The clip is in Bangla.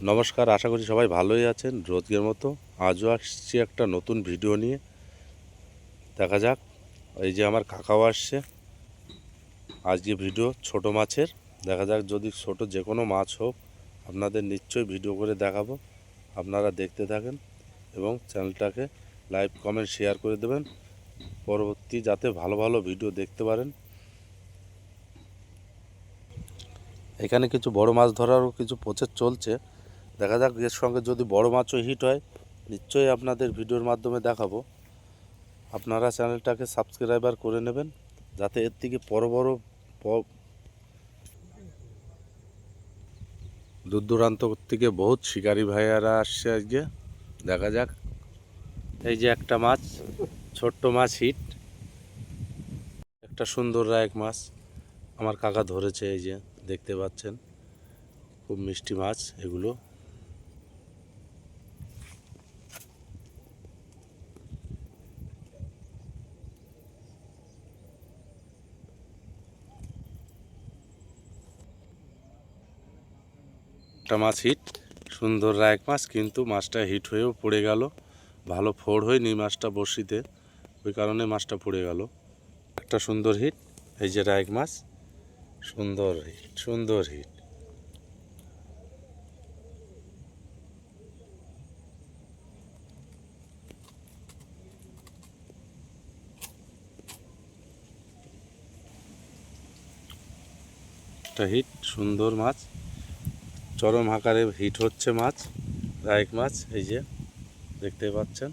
নমস্কার, আশা করি সবাই ভালোই আছেন রোজকের মতো। আজও আসছি একটা নতুন ভিডিও নিয়ে। দেখা যাক, এই যে আমার কাকাও আসছে। আজকে ভিডিও ছোট মাছের। দেখা যাক যদি ছোট যে কোনো মাছ হোক, আপনাদের নিশ্চয়ই ভিডিও করে দেখাবো। আপনারা দেখতে থাকেন এবং চ্যানেলটাকে লাইক, কমেন্ট, শেয়ার করে দেবেন। পরবর্তী যাতে ভালো ভালো ভিডিও দেখতে পারেন। এখানে কিছু বড় মাছ ধরারও কিছু প্রচেস চলছে। দেখা যাক, এর সঙ্গে যদি বড় মাছও হিট হয়, নিশ্চয়ই আপনাদের ভিডিওর মাধ্যমে দেখাবো। আপনারা চ্যানেলটাকে সাবস্ক্রাইবার করে নেবেন, যাতে এর থেকে বড় বড় দূর দূরান্ত থেকে বহুত শিকারি ভাইয়ারা আসছে আজকে। দেখা যাক। এই যে একটা মাছ, ছোট্ট মাছ হিট একটা সুন্দর রায়ক মাছ। আমার কাকা ধরেছে এই যে, দেখতে পাচ্ছেন। খুব মিষ্টি মাছ এগুলো। একটা মাছ হিট সুন্দর রায়ক মাছ, কিন্তু মাছটা হিট হয়েও পড়ে গেল। ভালো ফোড় হয়নি মাছটা বড়শিতে। ওই কারণে মাছটা পড়ে গেল। একটা সুন্দর হিট এই যে রায়ক মাছ। সুন্দর হিট সুন্দর হিট একটা হিট সুন্দর মাছ। চরম আকারে হিট হচ্ছে মাছ রায়ক মাছ এই যে দেখতে পাচ্ছেন।